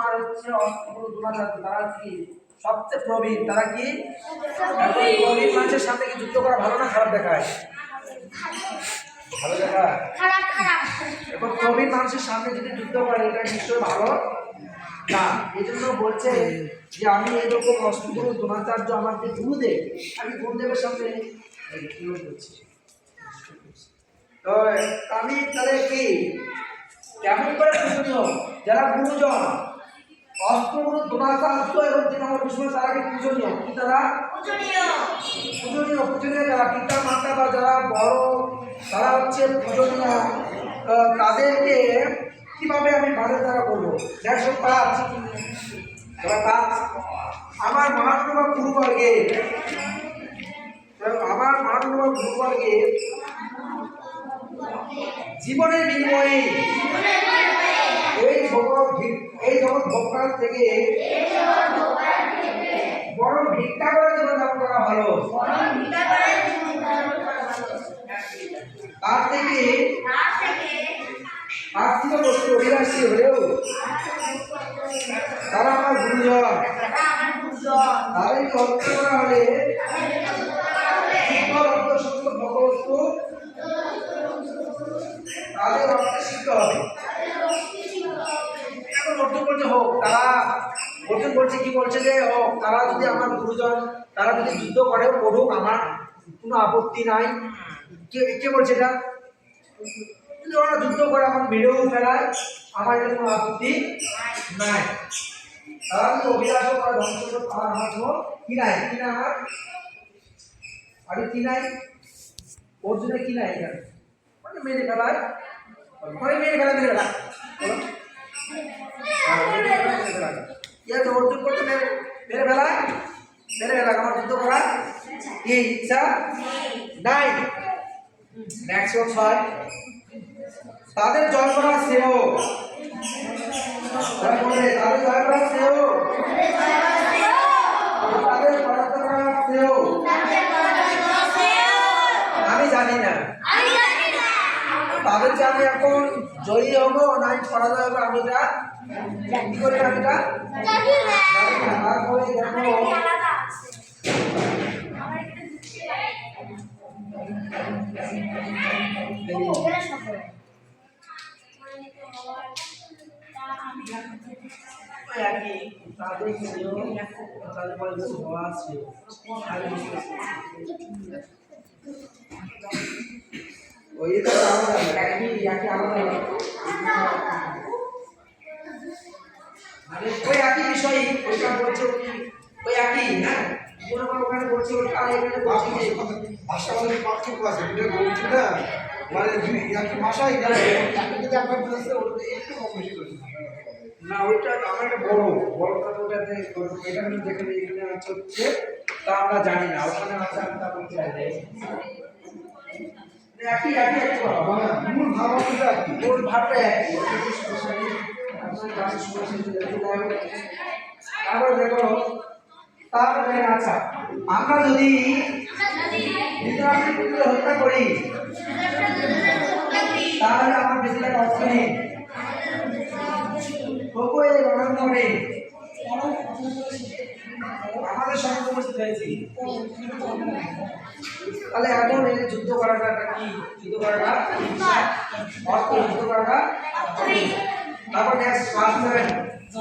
আর হচ্ছে তারা কি সবচেয়ে প্রবীণ তারা কি প্রবীণ কি যুদ্ধ করা ভালো না প্রবীণ সামনে যদি যুদ্ধ করে এটা নিশ্চয়ই ভালো না এই জন্য বলছে? যে আমি এরকম অষ্টগুরু দ্রোণাচার্য আমার যে গুরুদেব আমি গুরুদেবের সামনে করছি তো, আমি তাহলে কি? কেমন করে পূজনীয় যারা গুরুজন অষ্টগুরু দ্রোণাচার্য এবং আমার বিষ্ণু তারা কি পূজনীয়। কি তারা? পূজনীয়। পূজনীয় পূজনীয় যারা পিতা মাতা বা যারা বড় তারা হচ্ছে পূজনীয়। তাদেরকে কীভাবে আমি ভালো দ্বারা করব একশো পাঁচ। পাঁচ। আমার মহানুভব গুরুবর্গে আমার মহানুভব গুরুবর্গে জীবনের বিনিময়ে ভোগকাল থেকে বড় ভিক্ষা করে জীবন যাপন করা ভালো তার থেকে আর্থিক বস্তু অভিলাষী হলেও তারা আমার গুরুজন। তাদেরকে হত্যা করা হলে হোক, তারা অর্জুন বলছে কি বলছে যে হোক তারা যদি আমার গুরুজন, তারা যদি যুদ্ধ করে, পড়ুক, আমার কোনো আপত্তি নাই। কে কে বলছে এটা? যদি ওরা যুদ্ধ করে, আমার মেরেও ফেলায়, আমার এটা কোনো আপত্তি নাই। তারা যদি অভিলাষও করে ধ্বংস করে তারা আমার কোনো কি নাই? কি না আমার আরে কি নাই? অর্জুনের কি নাই এখানে? মানে মেরে ফেলায়। মানে মেরে ফেলা মেরে আছে অর্জুন করতে মেরে মেরে ফেলা। মেরে বেলা আমার যুদ্ধ করা। কি ইচ্ছা? নাই। নেক্সট ছয়। তাদের জয় করা শ্রেয় তারপরে তাদের জয় করা শ্রেয় তাদের পরাস্ত করা শ্রেয় আমি জানি না তাদের আমি এখন জয়ী হব না আমি পরাজয় হব, আমি এটা কি করে আমি এটা তারপরে দেখো তাদের শ্রেয় ওই তো আলাদা আলাদা মানে ওই একই বিষয় ওইটা বলছে উনি ওই একই হ্যাঁ? মনে করো ওখানে বলছে ওটা? আর এখানে বলছে ভাষা আমাদের পার্থক্য আছে দুটো বলছি না? মানে দুই একই গেলে যদি আপনার আছে ওটা একটু কম বেশি করছে না ওইটা আমার একটা বড় বড় কথা ওটাতে এটা যেখানে এখানে আছে হচ্ছে তা আমরা জানি না। ওখানে আছে আমি তা বলতে চাই। একই একই একই কথা মানে মূল ভাবনাটা একই মূল ভাবটা একই। তারপরে দেখো তারপরে আচ্ছা আমরা যদি ধৃতরাষ্ট্রকে হত্যা করি তাহলে আমার বেশি টাকা অর্থ নেই। তবু এই রণাঙ্গনে আমাদের সঙ্গে উপস্থিত হয়েছি তাহলে এখন এই যুদ্ধ করাটা কি? যুদ্ধ করাটা? অর্থ যুদ্ধ করাটা? তারপর নেক্সট পাঁচ